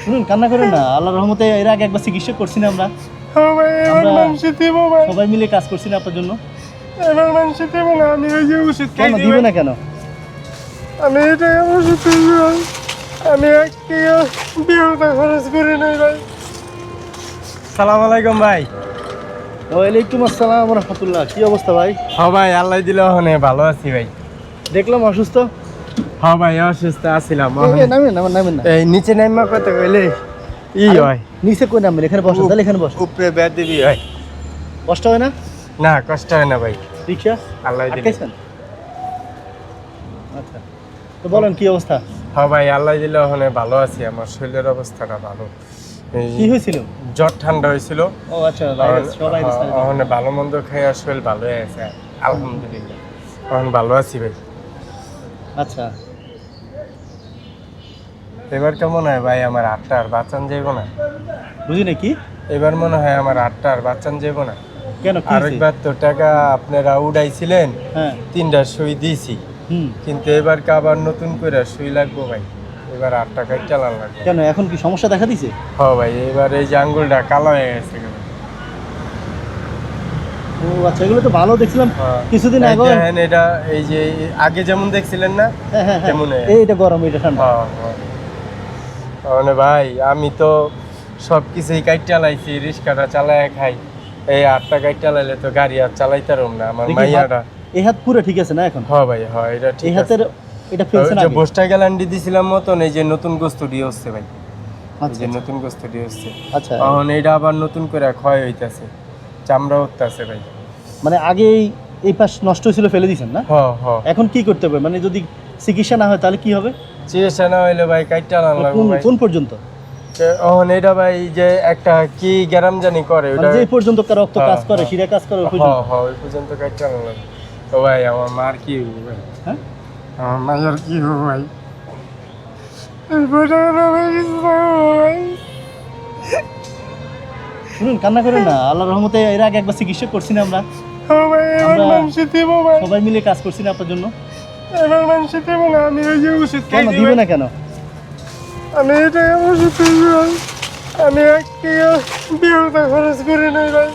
শুনুন কান্না করেন না। আল্লাহর রহমতে এর আগে একবার চিকিৎসা করছি না আমরা। সবাই মিলে কাজ করছি না আপনার জন্য। এবার মানুষ দিব না আমি ওই যে ওষুধ কেন দিবে না কেন? আমি এটা ওষুধ আমি বিহুটা খরচ করি নাই ভাই। সালাম আলাইকুম ভাই। ওয়ালাইকুম আসসালাম রহমতুল্লাহ। কি অবস্থা ভাই? হ্যাঁ ভাই আল্লাহ দিলে ভালো আছি ভাই। দেখলাম অসুস্থ? হ্যাঁ ভাই অসুস্থ আছিলাম এই, এই, নামেন নামেন নামেন না। এই নিচে নাইমা কত কইলে ই হয়। নিচে কই নামবেন এখানে বসো তাহলে এখানে বসো। উপরে বেদ দিবি হয়। কষ্ট হয় না? না কষ্ট হয় না ভাই। রিক্সা? আল্লাহ দিলে। আচ্ছা। তো বলেন কি অবস্থা? হ্যাঁ ভাই আল্লাহ দিলে ওখানে ভালো আছি। আমার শরীরের অবস্থাটা ভালো। কি হয়েছিল? জ্বর ঠান্ডা হয়েছিল। ও আচ্ছা ওখানে ভালো মন্দ খেয়ে আর শরীর ভালো আছে আলহামদুলিল্লাহ। এখন ভালো আছি ভাই। আচ্ছা। এবার কেমন হয় ভাই আমার আটটা আর বাচ্চান যাইব না? বুঝি নাকি? এবার মনে হয় আমার আটটা আর বাচ্চান যাইব না। কেন আরেকবার তো টাকা আপনারা উড়াইছিলেন হ্যাঁ। তিনটা সই দিয়েছি কিন্তু এবার আবার নতুন করে সই লাগবো ভাই? এবার আট টাকায় চালান লাগবে। কেন এখন কি সমস্যা দেখা দিছে? হ ভাই এবার এই যে আঙ্গুলটা কালো হয়ে গেছে। ও আচ্ছা এগুলো তো ভালো দেখছিলাম হ্যাঁ। কিছুদিন আগে দেখেন এটা এই যে আগে যেমন দেখছিলেন না হ্যাঁ হ্যাঁ হ্যাঁ। কেমন হয়ে এই এটা গরম এটা ঠান্ডা। হ্যাঁ, হ্যাঁ। মানে ভাই আমি তো সব কিছুই কাইট চালাইছি রিক্সাটা চালায় খাই। এই আটটা কাইট চালাইলে তো গাড়ি আর চালাইতারম না আমার মাইয়াটা। এই হাত পুরো ঠিক আছে না এখন? হ ভাই হ এটা ঠিক আছে। হাতের এটা ফেলছে না ওই যে আগে? গ্যালান্ডি দিছিলাম মতন এই যে নতুন গোস্তুডি হচ্ছে ভাই। আচ্ছা যে নতুন গোস্তুডি হচ্ছে। আচ্ছা। এখন এইটা আবার নতুন করে ক্ষয় হইতাছে। চামড়া উঠতেছে ভাই। মানে আগে এই- পাশ নষ্ট হয়েছিল ফেলে দিয়েছেন না? হ হ এখন কি করতে হবে? মানে যদি চিকিৎসা না হয় তাহলে কি হবে? চিকিৎসা না হইলে ভাই কাইট চালান লাগবে কোন পর্যন্ত? এখন এটা ভাই যে একটা কি গ্যারাম জানি করে মানে ওটা যে পর্যন্ত কার রক্ত হ্যাঁ, কাজ করে হ্যাঁ। শিরা কাজ করে ওই পর্যন্ত? কাজ চালানো লাগবে। তো ভাই আমার মার কি ভাই? হ্যাঁ? আমার মায়ের কি হইব ভাই? শুনুন কান্না করেন না। আল্লাহর রহমতে এর আগে একবার চিকিৎসা করছি না আমরা। সবাই মিলে কাজ করছি না আপনার জন্য। এবার মানুষ দিব না আমি ওই যে ওষুধ কেন দিবে না কেন? আমি এটা ওষুধ খাইছি ভাই। আমি এক টাকা বিহুটা খরচ করি নাই ভাই।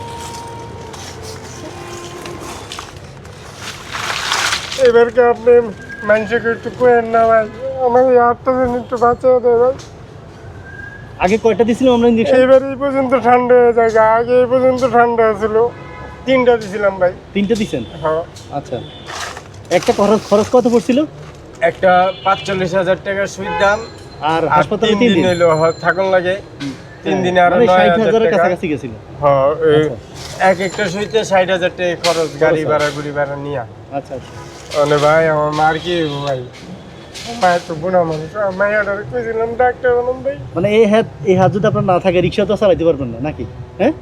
এবারকে আপনি মানুষকে একটু কোয়েন না ভাই। আমার এই আটটা দিন একটু দেয় ভাই। আগে কয়টা দিছিলাম আমরা ইঞ্জেকশন এইবার এই পর্যন্ত ঠান্ডা হয়ে যায়। আগে এই পর্যন্ত ঠান্ডা ছিল তিনটা দিছিলাম ভাই। তিনটে দিছেন হ্যাঁ। আচ্ছা। একটা খরচ খরচ কত পড়ছিল? একটা পাঁচচল্লিশ হাজার টাকার সুইর দাম। আর হাসপাতালে তিন দিন হইল থাকুন লাগে। তিন দিনে আরও মানে নয় হাজার কাছাকাছি গেছিল। হ্যাঁ আচ্ছা। এক একটা সুইতে ষাট হাজার টাকা খরচ গাড়ি ভাড়া গুড়ি ভাড়া নিয়া। আচ্ছা আচ্ছা। ভাই আমার মার কি ভাই? তো মানুষ। কইছিলাম ডাক্তার বললাম ভাই। মানে এই হাত এই হাত যদি আপনার না থাকে রিক্সা তো চালাইতে পারবেন না নাকি? হ্যাঁ?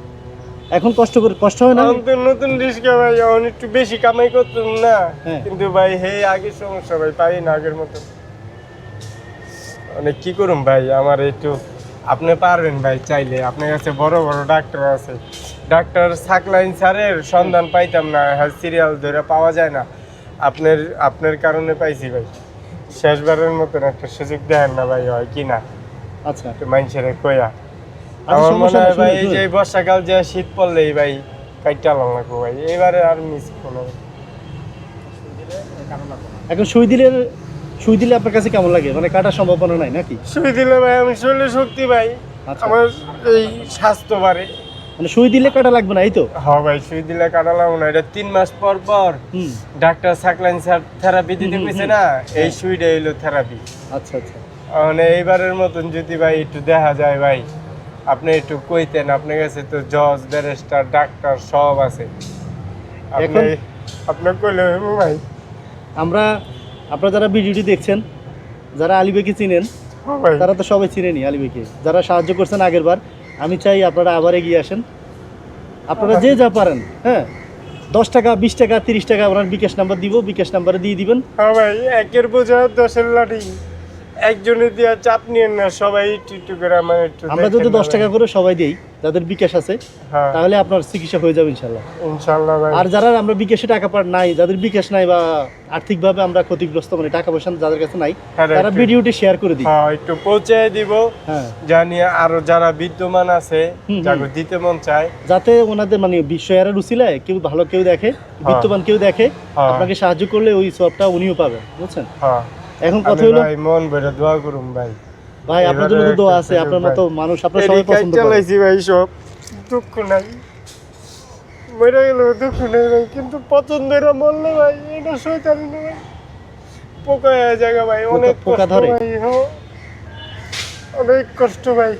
এখন কষ্ট করে কষ্ট হয় না? তো নতুন রিস্কা ভাই এখন একটু বেশি কামাই করতাম না। হ্যাঁ। কিন্তু ভাই হে আগের সমস্যা ভাই পারি না আগের মতো। মানে কি করুম ভাই আমার একটু আপনি পারবেন ভাই চাইলে। আপনার কাছে বড় বড় ডাক্তার আছে। ডাক্তার সাকলাইন স্যারের সন্ধান পাইতাম না সিরিয়াল ধরে পাওয়া যায় না। আপনার আপনার কারণে পাইছি ভাই। শেষবারের মতন একটা সুযোগ দেন না ভাই হয় কি না? আচ্ছা। একটু মানুষের কইয়া। আচ্ছা, আমার মনে হয় ভাই এই যে বর্ষাকাল যে শীত পড়লেই ভাই কাইটা লাগবো ভাই এবারে আর মিস কোনো এখন সুই দিলে সুই দিলে আপনার কাছে কেমন লাগে? মানে কাটার সম্ভাবনা নাই নাকি? সুই দিলে ভাই আমি শরীরে শক্তি ভাই। আচ্ছা। আমার এই স্বাস্থ্য বাড়ে। মানে সুই দিলে কাটা লাগবে না এই তো? হ্যাঁ ভাই সুই দিলে কাটালাম না এটা তিন মাস পর পর ডাক্তার সাকলাইন স্যার থেরাপি দিতে কইছে না এই। সুইটা হইল থেরাপি আচ্ছা আচ্ছা। মানে এইবারের মতন যদি ভাই একটু দেখা যায় ভাই আপনি একটু কইতেন আপনার কাছে তো জজ ব্যারিস্টার ডাক্তার সব আছে। আপনি আপনার কইলে ভাই। আমরা আপনারা যারা ভিডিওটি দেখছেন যারা আলিবেকে চিনেন হ্যাঁ তারা তো সবাই চিনেনি আলিবেকে যারা সাহায্য করছেন আগের বার আমি চাই আপনারা আবার এগিয়ে আসেন। আপনারা যে যা পারেন হ্যাঁ? দশ টাকা, বিশ টাকা, তিরিশ টাকা আপনার বিকাশ নাম্বার দিব, বিকাশ নাম্বারে দিয়ে দিবেন। হ্যাঁ ভাই, একের বোঝা দশের লাঠি। একজনের দিয়া চাপ নিয়ে না সবাই একটু একটু করে আমার একটু আমরা যদি দশ টাকা করে সবাই দিই যাদের বিকাশ আছে হ্যাঁ। তাহলে আপনার চিকিৎসা হয়ে যাবে ইনশাল্লাহ। ইনশাল্লাহ আর যারা আমরা বিকাশে টাকা পার নাই যাদের বিকাশ নাই বা আর্থিকভাবে আমরা ক্ষতিগ্রস্ত মানে টাকা পয়সা যাদের কাছে নাই হ্যাঁ, তারা ভিডিওটি শেয়ার করে দিই হ্যাঁ একটু পৌঁছে দিব হ্যাঁ। জানি আরও যারা বিদ্যমান আছে যাকে দিতে মন চায়। যাতে ওনাদের মানে বিশ্বের রুচিলায় কেউ ভালো কেউ দেখে বিদ্যমান কেউ দেখে হ্যাঁ। আপনাকে সাহায্য করলে ওই সবটা উনিও পাবে বুঝছেন? হ্যাঁ। এখন কথা হলো ভাই মন ভরে দোয়া করুন ভাই। ভাই আপনার জন্য তো দোয়া আছে আপনার মতো মানুষ আপনার সবাই পছন্দ করে। চালাইছি ভাই সব। দুঃখ নাই। মরে গেল দুঃখ নেই ভাই কিন্তু পছন্দের মরলে ভাই এটা শয়তানি না ভাই। পোকা জায়গা ভাই অনেক পোকা ধরে? ভাই হো। অনেক কষ্ট ভাই।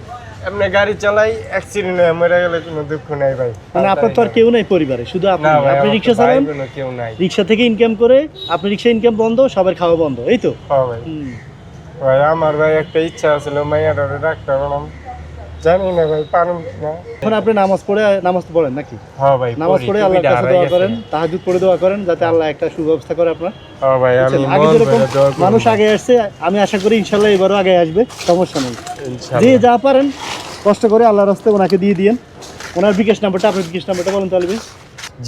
এমনি গাড়ি চালাই অ্যাক্সিডেন্ট হয়ে মরে গেলে কোনো দুঃখ নাই ভাই। মানে আপনার তো আর কেউ নাই পরিবারে শুধু আপনি। আপনি রিক্সা চালান কেউ নাই। রিক্সা থেকে ইনকাম করে আপনি রিক্সা ইনকাম বন্ধ সবার খাওয়া বন্ধ এই তো? হ্যাঁ ভাই। ভাই আমার ভাই একটা ইচ্ছা ছিল মাইয়াটারে ডাক্তার বানাম। জানি না ভাই পারুম না। এখন আপনি নামাজ পড়ে নামাজ পড়েন নাকি? হ্যাঁ ভাই নামাজ পড়ে আল্লাহর কাছে দোয়া করেন তাহাজুদ পড়ে দোয়া করেন যাতে আল্লাহ একটা সুব্যবস্থা করে আপনার। হ্যাঁ ভাই আমি আগে যেরকম। মানুষ আগে আসছে আমি আশা করি ইনশাল্লাহ এবারও আগে আসবে সমস্যা নেই। ইনশাআল্লাহ। যে যা পারেন কষ্ট করে আল্লাহর রাস্তায় ওনাকে দিয়ে দিয়েন। ওনার বিকাশ নাম্বারটা আপনার বিকাশ নাম্বারটা বলেন তাহলে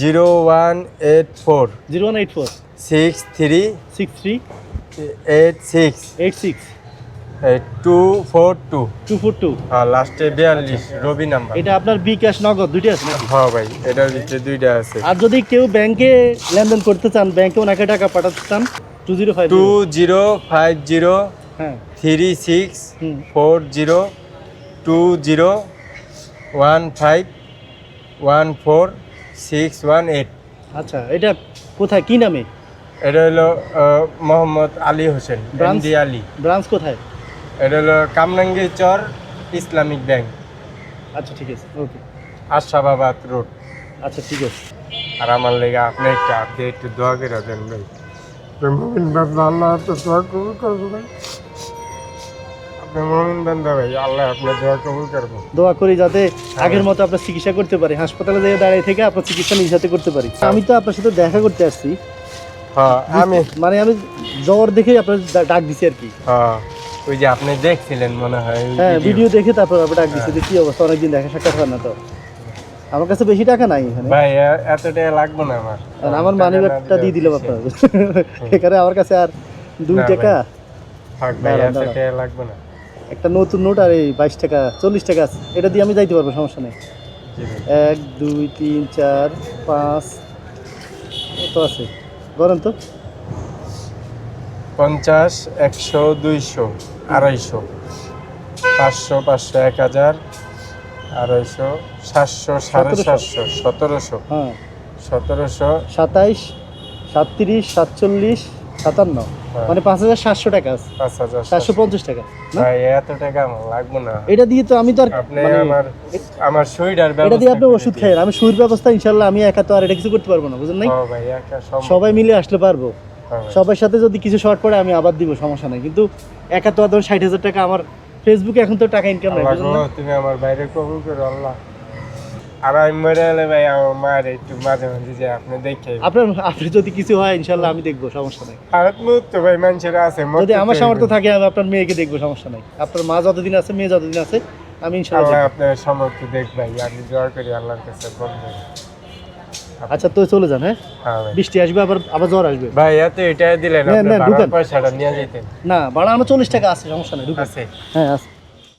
zero one eight four. Zero one eight four. Six three. Six three. Eight six. Eight six. Two four two two four two হ্যাঁ লাস্টে বিয়াল্লিশ রবি নাম্বার। এটা আপনার বিকাশ নগদ দুইটা আছে হ্যাঁ ভাই এটার ভিতরে দুইটা আছে। আর যদি কেউ ব্যাংকে লেনদেন করতে চান ব্যাংকে ওনাকে টাকা পাঠাতে চান two zero five two zero five zero হ্যাঁ। Three six four zero two zero one five one four six one eight আচ্ছা এটা কোথায় কি নামে? এটা হলো মোহাম্মদ আলী হোসেন আলী। ব্রাঞ্চ কোথায়? এটা হলো কামরাঙ্গি চর ইসলামিক ব্যাংক। আচ্ছা ঠিক আছে ওকে। আশাবাবাদ রোড। আচ্ছা ঠিক আছে। আর আমার লেগে আপনি একটু আপনি একটু দোয়া করে দেন ভাই। মমিন বান্দা আল্লাহ তো দোয়া কবুল করব ভাই। আপনি মমিন বান্দা ভাই আল্লাহ আপনার দোয়া কবুল করব। দোয়া করি যাতে আগের মতো আপনার চিকিৎসা করতে পারি হাসপাতালে যেয়ে দাঁড়িয়ে থেকে আপনার চিকিৎসা নিজের সাথে করতে পারি। আমি তো আপনার সাথে দেখা করতে আসছি। হ্যাঁ আমি মানে আমি জ্বর দেখেই আপনার ডাক দিছি আর কি। হ্যাঁ। ওই যে আপনি দেখছিলেন মনে হয় হ্যাঁ ভিডিও দেখে তারপর আপনার ডাক দিছি কি অবস্থা অনেকদিন দেখা সাক্ষাৎ হয় না তো। আমার কাছে বেশি টাকা নাই এখানে। ভাই এত টাকা লাগবে না আমার। আর আমার মানি ব্যাগটা দিয়ে দিলাম হচ্ছে। আপনার। এখানে আমার কাছে আর দুই টাকা। থাক ভাই এত টাকা লাগবে না। একটা নতুন নোট আর এই বাইশ টাকা চল্লিশ টাকা আছে। এটা দিয়ে আমি যাইতে পারব সমস্যা নেই। এক দুই তিন চার পাঁচ তো আছে? বলেন তো। পঞ্চাশ একশো দুইশো আড়াইশো পাঁচশো পাঁচশো এক হাজার আড়াইশো সাতশো সাড়ে। সাতশো সতেরোশো। হ্যাঁ। সতেরোশো। সাতাইশ সাতত্রিশ সাতচল্লিশ সাতান্ন। হ্যাঁ। মানে পাঁচ হাজার সাতশো টাকা আছে। পাঁচ হাজার সাতশো। পঞ্চাশ টাকা ভাই এত টাকা আমার লাগবে না। এটা দিয়ে তো আমি তো আর মানে আমার আমার শরীরের এটা দিয়ে আপনি ওষুধ খাইয়েন। আমি সুর ব্যবস্থা ইনশাল্লাহ আমি একা তো আর এটা কিছু করতে পারব না বুঝলেন নাই? সবাই মিলে আসলে পারব। সবার সাথে যদি কিছু শর্ট পড়ে আমি আবার দিব সমস্যা নেই। কিন্তু একা তো আর ধরুন ষাট হাজার টাকা আমার ফেসবুকে এখন তো টাকা ইনকাম নাই? তুমি আমার বাইরে কবুল করো আল্লাহ। আর আমি মরে এলে ভাই আমার মায়ের একটু মাঝে মাঝে যে আপনি দেখে আপনার আপনি যদি কিছু হয় ইনশাল্লাহ আমি দেখব সমস্যা নেই। ভাই মানুষের আছে যদি আমার সামর্থ্য থাকে আমি আপনার মেয়েকে দেখব সমস্যা নাই। আপনার মা যতদিন আছে মেয়ে যতদিন আছে আমি ইনশাল্লাহ আপনার সমর্থ দেখ ভাই আমি দোয়া করি আল্লাহর কাছে বন্ধ। আচ্ছা তুই চলে যান হ্যাঁ? হ্যাঁ বৃষ্টি আসবে আবার আবার জ্বর আসবে। ভাই এত এটা দিলেন না, না, ঢুকেন। যেতেন না ভাড়া আমার চল্লিশ টাকা আছে সমস্যা নেই আছে। হ্যাঁ আছে।